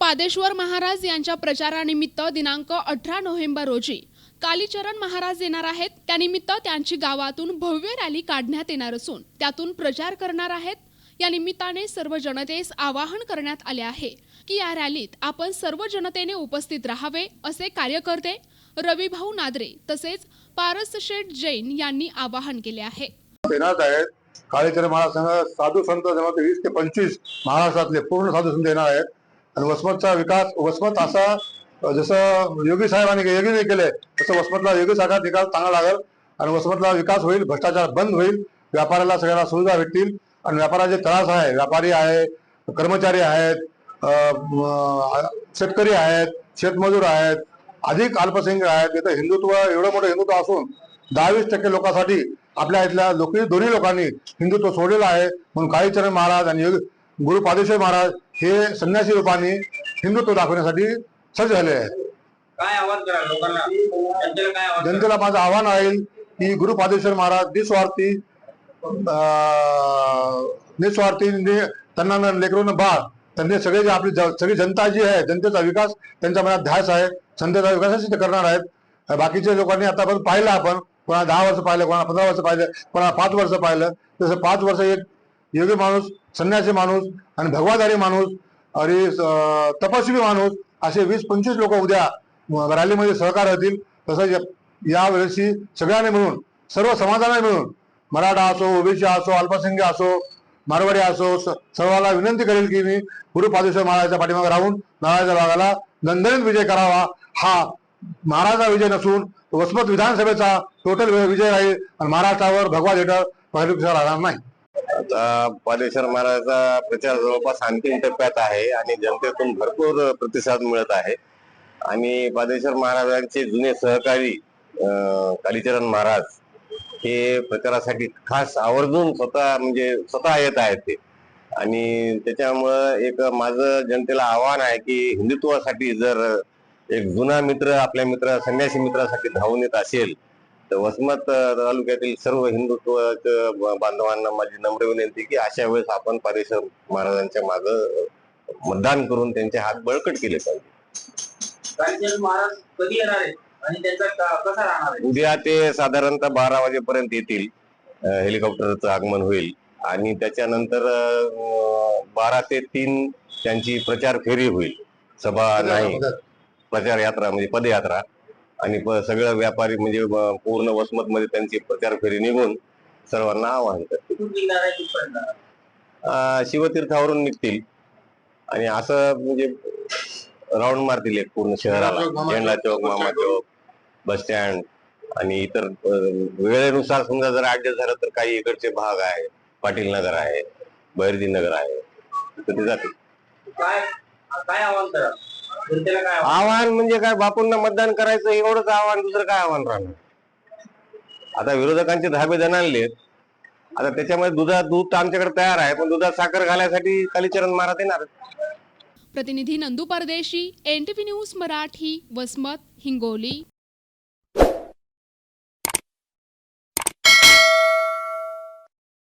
पादेश्वर महाराज यांच्या प्रचारानिमित्त दिनांक अठरा नोव्हेंबर रोजी कालीचरण महाराज येणार आहेत. त्यानिमित्त त्यांची गावातून भव्य रॅली काढण्यात येणार असून त्यातून प्रचार करणार आहेत. या निमित्ताने सर्व जनतेस आवाहन करण्यात आले आहे की या रॅलीत आपण सर्व जनतेने उपस्थित राहावे असे कार्यकर्ते रविभाऊ नादरे तसेच पारस शेठ जैन यांनी आवाहन केले आहे. तैनात आहेत. महाराज साधू संत जवळ वीस ते पंचवीस महाराष्ट्रातले पूर्ण साधू संत येणार आहेत. आणि वसमतचा विकास वसमत असा जसं योगी साहेबांनी योगीने केले तसं वसमतला योगी साहेबांचा विकास चांगला लागेल. आणि वसमतला विकास होईल भ्रष्टाचार बंद होईल व्यापाऱ्याला सगळ्यांना सुविधा भेटतील. आणि व्यापाराचे त्रास आहे व्यापारी आहे कर्मचारी आहेत शेतकरी आहेत शेतमजूर आहेत अधिक अल्पसंख्य आहेत. इथं हिंदुत्व एवढं मोठं हिंदुत्व असून दहावीस टक्के लोकांसाठी आपल्या इथल्या लोक दोन्ही लोकांनी हिंदुत्व सोडलेलं आहे. म्हणून काळीचरण महाराज आणि योग- गुरु पादेश्वर महाराज हे संन्यासी रूपाने हिंदुत्व दाखवण्यासाठी सज्ज झाले आहेत. काय आवाज करा लोकांना? जनतेला काय आवाज जनतेला माझं आव्हान आहे की गुरु पादेश्वर महाराज निस्वार्थी अं, निस्वार्थी नि- त्यांना न लेकरून बाळ त्यांनी सगळे जे आपली ज- सगळी जनता जी आहे जनतेचा विकास त्यांच्या मनात ध्यास आहे जनतेचा विकासच ते करणार आहेत. बाकीच्या लोकांनी आतापर्यंत पाहिलं आपण कोणा दहा वर्ष पाहिलं कोणा पंधरा वर्ष पाहिलं कोणा पाच वर्ष पाहिलं तसं पाच वर्ष एक योगी माणूस संन्यासी माणूस आणि भगवादारी माणूस आणि तपस्वी माणूस असे वीस पंचवीस लोक उद्या रॅलीमध्ये सहकार होतील. तसंच या- यावेळेसी सगळ्यांनी मिळून सर्व समाजाने मिळून मराठा असो ओबीसी असो अल्पसंख्य असो मारवाडी असो स- सर्वाला विनंती करेल की मी गुरु पादेश्वर महाराजाच्या पाठीमागे राहून नारळाच्या भागाला दणदणीत विजय करावा. हा महाराजा विजय नसून वसमत विधानसभेचा टोटल विजय राहील आणि महाराष्ट्रावर भगवा झेंडा पहिली राहणार नाही. आता पालेश्वर महाराजाचा प्रचार जवळपास अंतिम टप्प्यात आहे आणि जनतेतून भरपूर प्रतिसाद मिळत आहे. आणि पालेश्वर महाराजांचे जुने सहकारी कालीचरण महाराज हे प्रचारासाठी खास आवर्जून स्वतः म्हणजे स्वतः येत आहेत ते. आणि त्याच्यामुळं एक माझं जनतेला आव्हान आहे की हिंदुत्वासाठी जर एक जुना मित्र आपल्या मित्र संन्यासी मित्रासाठी धावून येत असेल तर वसमत तालुक्यातील सर्व हिंदुत्व बांधवांना माझी नम्र विनंती की अशा वेळेस आपण पारेश्वर महाराजांच्या माग मतदान करून त्यांचे हात बळकट केले पाहिजे. कालीचरण महाराज कधी येणार आहे आणि त्यांचा का- कसा राहणार आहे? उद्या ते साधारणतः बारा वाजेपर्यंत येतील. हेलिकॉप्टरचं आगमन होईल. आणि त्याच्यानंतर बारा ते तीन त्यांची प्रचार फेरी होईल. सभा नाही. प्रचार यात्रा म्हणजे पदयात्रा. आणि सगळं व्यापारी म्हणजे पूर्ण वसमत मध्ये त्यांची प्रचार फेरी निघून सर्वांना आवाहन? अ, शिवतीर्थावरून निघतील. आणि असं म्हणजे राऊंड मारतील एक पूर्ण शहराला. झेंडा चौक, मामा चौक बस स्टँड आणि इतर वेळेनुसार समजा जर ऍडजस्ट झालं तर काही इकडचे भाग आहे. पाटील नगर आहे बैरजी नगर आहे. तिथे ते जातील. काय काय आव्हान करा आव्हान? म्हणजे काय बापूंना मतदान करायचं एवढंच आव्हान दुसरं काय आव्हान राहणार? आता विरोधकांचे धाबे दणाणलेत. आता त्याच्यामध्ये दुधात दूध तर आमच्याकडे तयार आहे पण दुधात साखर घालायसाठी कालीचरण महाराज येणार प्रतिनिधी Nandu Pardeshi N T V news Marathi Vasmat Hingoli.